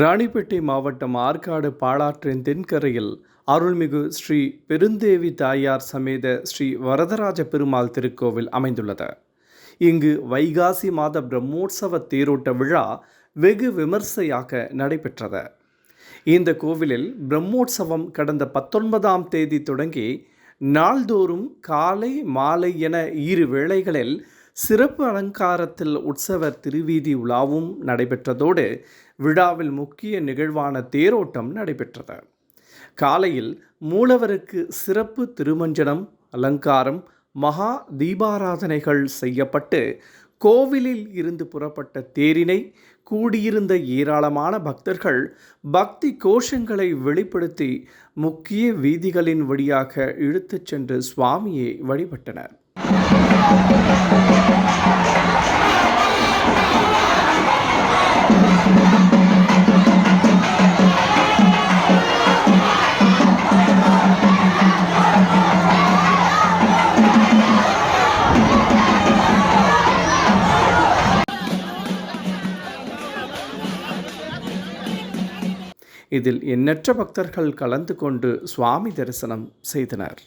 ராணிப்பேட்டை மாவட்டம் ஆற்காடு பாலாற்றின் தென்கரையில் அருள்மிகு ஸ்ரீ பெருந்தேவி தாயார் சமேத ஸ்ரீ வரதராஜ பெருமாள் திருக்கோவில் அமைந்துள்ளது. இங்கு வைகாசி மாத பிரம்மோற்சவ தேரோட்ட விழா வெகு விமர்சையாக நடைபெற்றது. இந்த கோவிலில் பிரம்மோற்சவம் கடந்த பத்தொன்பதாம் தேதி தொடங்கி நாள்தோறும் காலை மாலை என இரு வேளைகளில் சிறப்பு அலங்காரத்தில் உற்சவர் திருவீதி உலாவும் நடைபெற்றதோடு விழாவில் முக்கிய நிகழ்வான தேரோட்டம் நடைபெற்றது. காலையில் மூலவருக்கு சிறப்பு திருமஞ்சனம் அலங்காரம் மகா தீபாராதனைகள் செய்யப்பட்டு கோவிலில் இருந்து புறப்பட்ட தேரினை கூடியிருந்த ஏராளமான பக்தர்கள் பக்தி கோஷங்களை வெளிப்படுத்தி முக்கிய வீதிகளின் வழியாக இழுத்துச் சென்று சுவாமியை வழிபட்டனர். இதில் எண்ணற்ற பக்தர்கள் கலந்து கொண்டு சுவாமி தரிசனம் செய்தனர்.